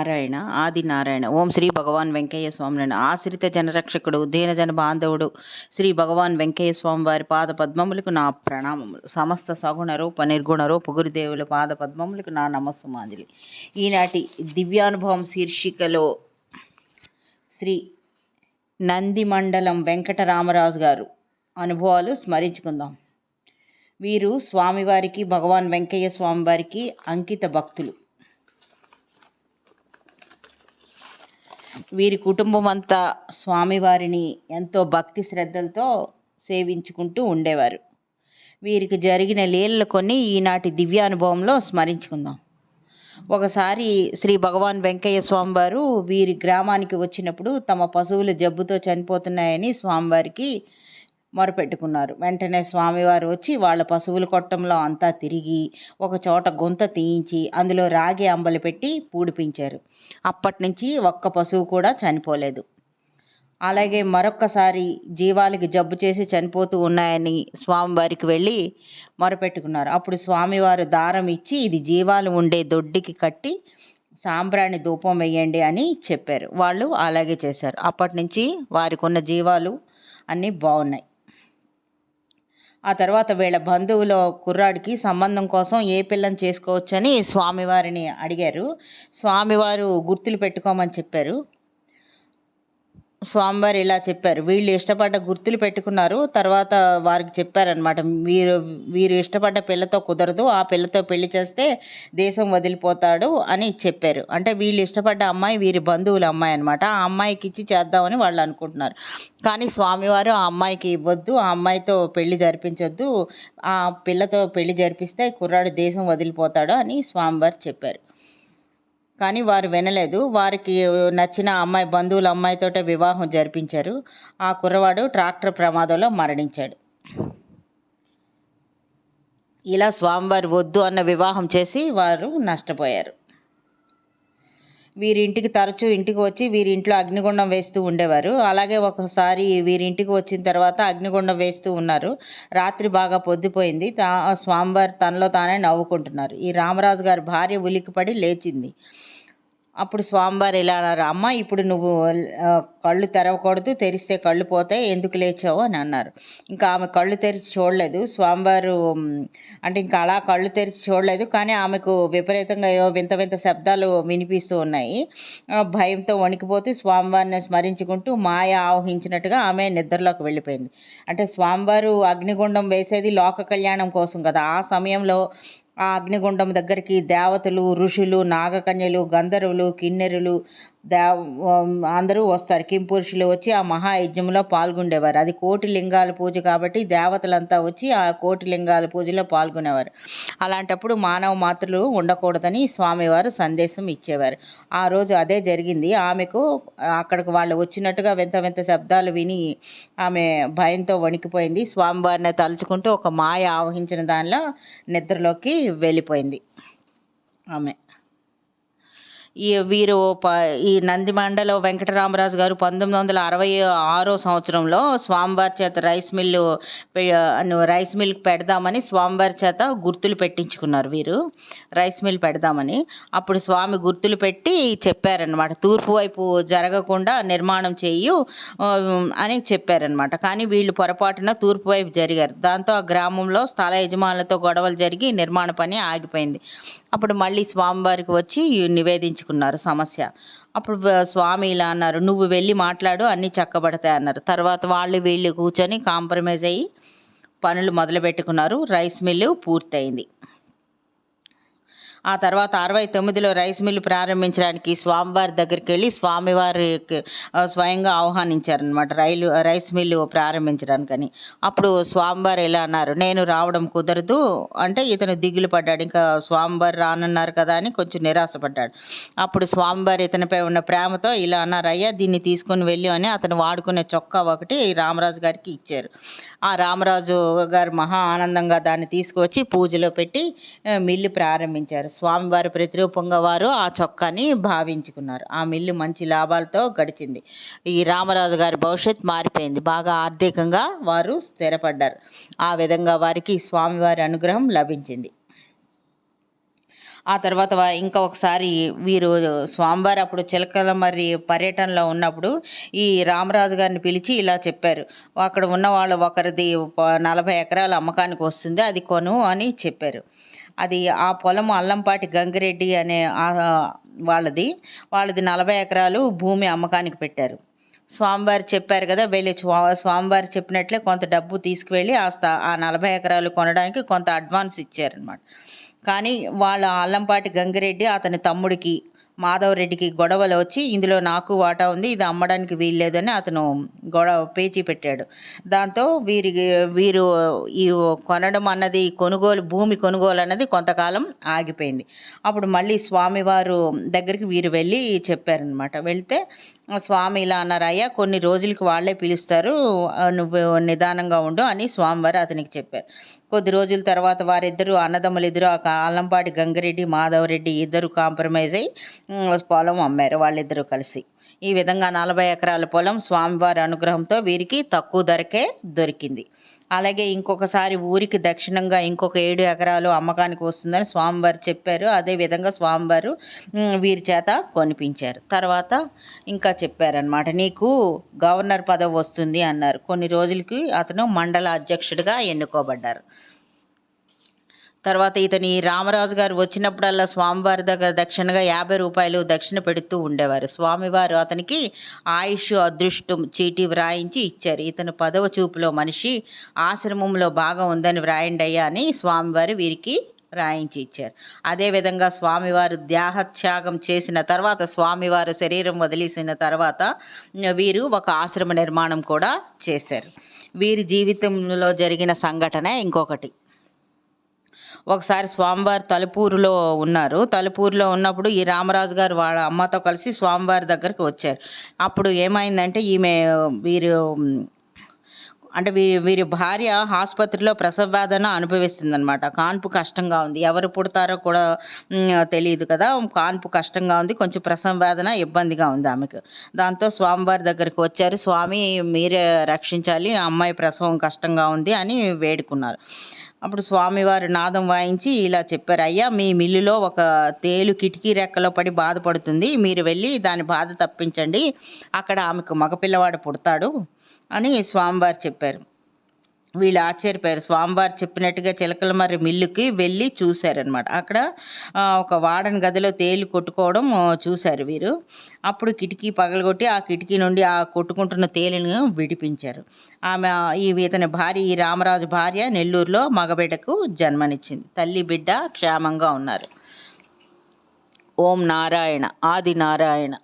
నారాయణ ఆది నారాయణ ఓం శ్రీ భగవాన్ వెంకయ్య స్వామి ఆశ్రిత జనరక్షకుడు దీనజన బాంధవుడు శ్రీ భగవాన్ వెంకయ్య స్వామి వారి పాద పద్మములకు నా ప్రణామములు. సమస్త సగుణ రూప నిర్గుణ రూప గురుదేవుల పాద పద్మములకు నా నమస్సుమాంజలి. ఈనాటి దివ్యానుభవం శీర్షికలో శ్రీ నందిమండలం వెంకటరామరాజు గారు అనుభవాలు స్మరించుకుందాం. వీరు స్వామివారికి భగవాన్ వెంకయ్య స్వామి వారికి అంకిత భక్తులు. వీరి కుటుంబం అంతా స్వామివారిని ఎంతో భక్తి శ్రద్ధలతో సేవించుకుంటూ ఉండేవారు. వీరికి జరిగిన లీలలు కొన్ని ఈనాటి దివ్యానుభవంలో స్మరించుకుందాం. ఒకసారి శ్రీ భగవాన్ వెంకయ్య స్వామివారు వీరి గ్రామానికి వచ్చినప్పుడు తమ పశువులు జబ్బుతో చనిపోతున్నాయని స్వామివారికి మొరపెట్టుకున్నారు. వెంటనే స్వామివారు వచ్చి వాళ్ళ పశువుల కొట్టంలో అంతా తిరిగి ఒక చోట గుంత తీయించి అందులో రాగి అంబలి పెట్టి పూడిపించారు. అప్పటి నుంచి ఒక్క పశువు కూడా చనిపోలేదు. అలాగే మరొక్కసారి జీవాలకి జబ్బు చేసి చనిపోతూ ఉన్నాయని స్వామివారికి వెళ్ళి మొరపెట్టుకున్నారు. అప్పుడు స్వామివారు దారం ఇచ్చి ఇది జీవాలు ఉండే దొడ్డికి కట్టి సాంబ్రాణి ధూపం వేయండి అని చెప్పారు. వాళ్ళు అలాగే చేశారు. అప్పటి నుంచి వారికి ఉన్న జీవాలు అన్నీ బాగున్నాయి. ఆ తర్వాత వీళ్ళ బంధువుల కుర్రాడికి సంబంధం కోసం ఏ పిల్లని చేసుకోవచ్చని స్వామివారిని అడిగారు. స్వామివారు గుర్తులు పెట్టుకోమని చెప్పారు. స్వామివారు ఇలా చెప్పారు. వీళ్ళు ఇష్టపడ్డ గుర్తులు పెట్టుకున్నారు. తర్వాత వారికి చెప్పారనమాట వీరు వీరు ఇష్టపడ్డ పిల్లతో కుదరదు. ఆ పిల్లతో పెళ్ళి చేస్తే దేశం వదిలిపోతాడు అని చెప్పారు. అంటే వీళ్ళు ఇష్టపడ్డ అమ్మాయి వీరి బంధువుల అమ్మాయి అనమాట ఆ అమ్మాయికి ఇచ్చి చేద్దామని వాళ్ళు అనుకుంటున్నారు. కానీ స్వామివారు ఆ అమ్మాయికి ఇవ్వద్దు. ఆ అమ్మాయితో పెళ్ళి జరిపించొద్దు. ఆ పిల్లతో పెళ్ళి జరిపిస్తే కుర్రాడు దేశం వదిలిపోతాడు అని స్వామివారు చెప్పారు. కానీ వారు వినలేదు. వారికి నచ్చిన అమ్మాయి బంధువుల అమ్మాయితోటే వివాహం జరిపించారు. ఆ కుర్రవాడు ట్రాక్టర్ ప్రమాదంలో మరణించాడు. ఇలా స్వామివారి వద్దు అన్న వివాహం చేసి వారు నష్టపోయారు. వీరింటికి తరచూ ఇంటికి వచ్చి వీరి ఇంట్లో అగ్నిగుండం వేస్తూ ఉండేవారు. అలాగే ఒకసారి వీరింటికి వచ్చిన తర్వాత అగ్నిగుండం వేస్తూ ఉన్నారు. రాత్రి బాగా పొద్దుపోయింది. తా స్వామివారు తనలో తానే నవ్వుకుంటున్నారు. ఈ రామరాజు గారి భార్య ఉలిక్కిపడి లేచింది. అప్పుడు స్వామివారు ఇలా అన్నారు అమ్మ ఇప్పుడు నువ్వు కళ్ళు తెరవకూడదు తెరిస్తే కళ్ళు పోతాయి ఎందుకు లేచావు? అని అన్నారు. ఇంకా ఆమె కళ్ళు తెరిచి చూడలేదు. స్వామివారు అంటే ఇంకా అలా కళ్ళు తెరిచి చూడలేదు. కానీ ఆమెకు విపరీతంగా ఏవో వింత వింత శబ్దాలు వినిపిస్తూ ఉన్నాయి. ఆ, భయంతో వణికిపోతూ స్వామివారిని స్మరించుకుంటూ మాయ ఆవహించినట్టుగా ఆమె నిద్రలోకి వెళ్ళిపోయింది. అంటే స్వామివారు అగ్నిగుండం వేసేది లోక కళ్యాణం కోసం కదా. ఆ సమయంలో ఆ అగ్నిగుండం దగ్గరికి దేవతలు ఋషులు నాగకన్యలు గంధర్వులు కిన్నెరులు దేవ అందరూ వస్తారు. కింపురుషులు వచ్చి ఆ మహాయజ్ఞంలో పాల్గొండేవారు. అది కోటి లింగాల పూజ కాబట్టి దేవతలంతా వచ్చి ఆ కోటి లింగాల పూజలో పాల్గొనేవారు. అలాంటప్పుడు మానవ మాత్రలు ఉండకూడదని స్వామివారు సందేశం ఇచ్చేవారు. ఆ రోజు అదే జరిగింది. ఆమెకు అక్కడికి వాళ్ళు వచ్చినట్టుగా వింత వింత శబ్దాలు విని ఆమె భయంతో వణికిపోయింది. స్వామివారిని తలుచుకుంటూ ఒక మాయ ఆవహించిన దానిలో నిద్రలోకి వెళ్ళిపోయింది ఆమె. ఈ వీరు ప ఈ నందిమండలో వెంకటరామరాజు గారు పంతొమ్మిది వందల అరవై ఆరో సంవత్సరంలో స్వామివారి చేత రైస్ మిల్లు రైస్ మిల్ పెడదామని స్వామివారి చేత గుర్తులు పెట్టించుకున్నారు వీరు. రైస్ మిల్ పెడదామని. అప్పుడు స్వామి గుర్తులు పెట్టి చెప్పారనమాట తూర్పు వైపు జరగకుండా నిర్మాణం చేయు అని చెప్పారనమాట కానీ వీళ్ళు పొరపాటున తూర్పు వైపు జరిగారు. దాంతో ఆ గ్రామంలో స్థల యజమానులతో గొడవలు జరిగి నిర్మాణ పని ఆగిపోయింది. అప్పుడు మళ్ళీ స్వామివారికి వచ్చి నివేదించుకున్నారు సమస్య. అప్పుడు స్వామి ఇలా అన్నారు నువ్వు వెళ్ళి మాట్లాడు అన్నీ చక్కబడతాయి అన్నారు. తర్వాత వాళ్ళు వీళ్ళు కూర్చొని కాంప్రమైజ్ అయ్యి పనులు మొదలు పెట్టుకున్నారు రైస్ మిల్లు పూర్తయింది. ఆ తర్వాత అరవై తొమ్మిదిలో రైస్ మిల్లు ప్రారంభించడానికి స్వామివారి దగ్గరికి వెళ్ళి స్వామివారికి స్వయంగా ఆహ్వానించారనమాట రైలు రైస్ మిల్లు ప్రారంభించడానికని. అప్పుడు స్వామివారు ఇలా అన్నారు నేను రావడం కుదరదు. అంటే ఇతను దిగులు పడ్డాడు. ఇంకా స్వామివారు రానన్నారు కదా అని కొంచెం నిరాశపడ్డాడు. అప్పుడు స్వామివారు ఇతనిపై ఉన్న ప్రేమతో ఇలా అన్నారు అయ్యా దీన్ని తీసుకొని వెళ్ళి అని అతను వాడుకునే చొక్కా ఒకటి రామరాజు గారికి ఇచ్చారు. ఆ రామరాజు గారు మహా ఆనందంగా దాన్ని తీసుకువచ్చి పూజలో పెట్టి మిల్లు ప్రారంభించారు. స్వామివారి ప్రతిరూపంగా వారు ఆ చొక్కాని భావించుకున్నారు. ఆ మిల్లు మంచి లాభాలతో గడిచింది. ఈ రామరాజు గారి భవిష్యత్ మారిపోయింది. బాగా ఆర్థికంగా వారు స్థిరపడ్డారు. ఆ విధంగా వారికి స్వామివారి అనుగ్రహం లభించింది. ఆ తర్వాత ఇంకా ఒకసారి వీరు స్వామివారు అప్పుడు చిలకల మరి పర్యటనలో ఉన్నప్పుడు ఈ రామరాజు గారిని పిలిచి ఇలా చెప్పారు. అక్కడ ఉన్న వాళ్ళు ఒకరిది నలభై ఎకరాల అమ్మకానికి వస్తుంది. అది కొను అని చెప్పారు. అది ఆ పొలం అల్లంపాటి గంగిరెడ్డి అనే వాళ్ళది. వాళ్ళది నలభై ఎకరాలు భూమి అమ్మకానికి పెట్టారు. స్వామివారు చెప్పారు కదా వెళ్ళి స్వా స్వామివారు చెప్పినట్లే కొంత డబ్బు తీసుకువెళ్ళి ఆ స్థా ఆ నలభై ఎకరాలు కొనడానికి కొంత అడ్వాన్స్ ఇచ్చారనమాట కానీ వాళ్ళ అల్లంపాటి గంగిరెడ్డి అతని తమ్ముడికి మాధవరెడ్డికి గొడవలు వచ్చి ఇందులో నాకు వాటా ఉంది ఇది అమ్మడానికి వీల్లేదని అతను గొడవ పేచీ పెట్టాడు. దాంతో వీరి వీరు ఈ కొనడం అన్నది కొనుగోలు భూమి కొనుగోలు అన్నది కొంతకాలం ఆగిపోయింది. అప్పుడు మళ్ళీ స్వామివారు దగ్గరికి వీరు వెళ్ళి చెప్పారనమాట వెళ్తే స్వామి ఇలా అన్నారు అయ్యా కొన్ని రోజులకి వాళ్ళే పిలుస్తారు నువ్వు నిదానంగా ఉండు అని స్వామివారు అతనికి చెప్పారు. కొద్ది రోజుల తర్వాత వారిద్దరూ అన్నదమ్ములు ఇద్దరు ఆ ఆలంపాటి గంగిరెడ్డి మాధవరెడ్డి ఇద్దరు కాంప్రమైజ్ అయ్యి పొలం అమ్మారు వాళ్ళిద్దరూ కలిసి. ఈ విధంగా నలభై ఎకరాల పొలం స్వామివారి అనుగ్రహంతో వీరికి తక్కువ ధరకే దొరికింది. అలాగే ఇంకొకసారి ఊరికి దక్షిణంగా ఇంకొక ఏడు ఎకరాలు అమ్మకానికి వస్తుందని స్వామివారు చెప్పారు. అదే విధంగా స్వామివారు వీరి చేత కొనిపించారు. తర్వాత ఇంకా చెప్పారనమాట నీకు గవర్నర్ పదవి వస్తుంది అన్నారు. కొన్ని రోజులకి అతను మండల అధ్యక్షుడిగా ఎన్నుకోబడ్డారు. తర్వాత ఇతని రామరాజు గారు వచ్చినప్పుడల్లా స్వామివారి దగ్గర దక్షిణగా యాభై రూపాయలు దక్షిణ పెడుతూ ఉండేవారు. స్వామివారు అతనికి ఆయుష్ అదృష్టం చీటీ వ్రాయించి ఇచ్చారు. ఇతను పదవ చూపులో మనిషి ఆశ్రమంలో బాగా ఉందని వ్రాయండి అయ్యా అని స్వామివారు వీరికి రాయించి ఇచ్చారు. అదేవిధంగా స్వామివారు త్యాగం చేసిన తర్వాత స్వామివారు శరీరం వదిలేసిన తర్వాత వీరు ఒక ఆశ్రమ నిర్మాణం కూడా చేశారు. వీరి జీవితంలో జరిగిన సంఘటన ఇంకొకటి. ఒకసారి స్వామివారి తలుపూరులో ఉన్నారు. తలుపూరులో ఉన్నప్పుడు ఈ రామరాజు గారు వాళ్ళ అమ్మతో కలిసి స్వామివారి దగ్గరికి వచ్చారు. అప్పుడు ఏమైందంటే ఈమె వీరు అంటే వీరి వీరి భార్య ఆసుపత్రిలో ప్రసవ వేదన అనుభవిస్తుందన్నమాట. కాన్పు కష్టంగా ఉంది. ఎవరు పుడతారో కూడా తెలియదు కదా. కాన్పు కష్టంగా ఉంది. కొంచెం ప్రసవ వేదన ఇబ్బందిగా ఉంది ఆమెకు. దాంతో స్వామివారి దగ్గరికి వచ్చారు. స్వామి మీరే రక్షించాలి. అమ్మాయి ప్రసవం కష్టంగా ఉంది అని వేడుకున్నారు. అప్పుడు స్వామివారు నాదం వాయించి ఇలా చెప్పారు అయ్యా మీ మిల్లులో ఒక తేలు కిటికీ రెక్కలో పడి బాధపడుతుంది. మీరు వెళ్ళి దాని బాధ తప్పించండి. అక్కడ ఆమెకు మగపిల్లవాడు పుడతాడు అని స్వామివారు చెప్పారు. వీళ్ళు ఆశ్చర్యపోయారు. స్వామివారు చెప్పినట్టుగా చిలకల మరి మిల్లుకి వెళ్ళి చూశారనమాట అక్కడ ఒక వాడని గదిలో తేలు కొట్టుకోవడం చూశారు వీరు. అప్పుడు కిటికీ పగలగొట్టి ఆ కిటికీ నుండి ఆ కొట్టుకుంటున్న తేలిని విడిపించారు. ఆమె ఈ ఇతని భార్య ఈ రామరాజు భార్య నెల్లూరులో మగబిడ్డకు జన్మనిచ్చింది. తల్లి బిడ్డ క్షేమంగా ఉన్నారు. ఓం నారాయణ ఆది నారాయణ.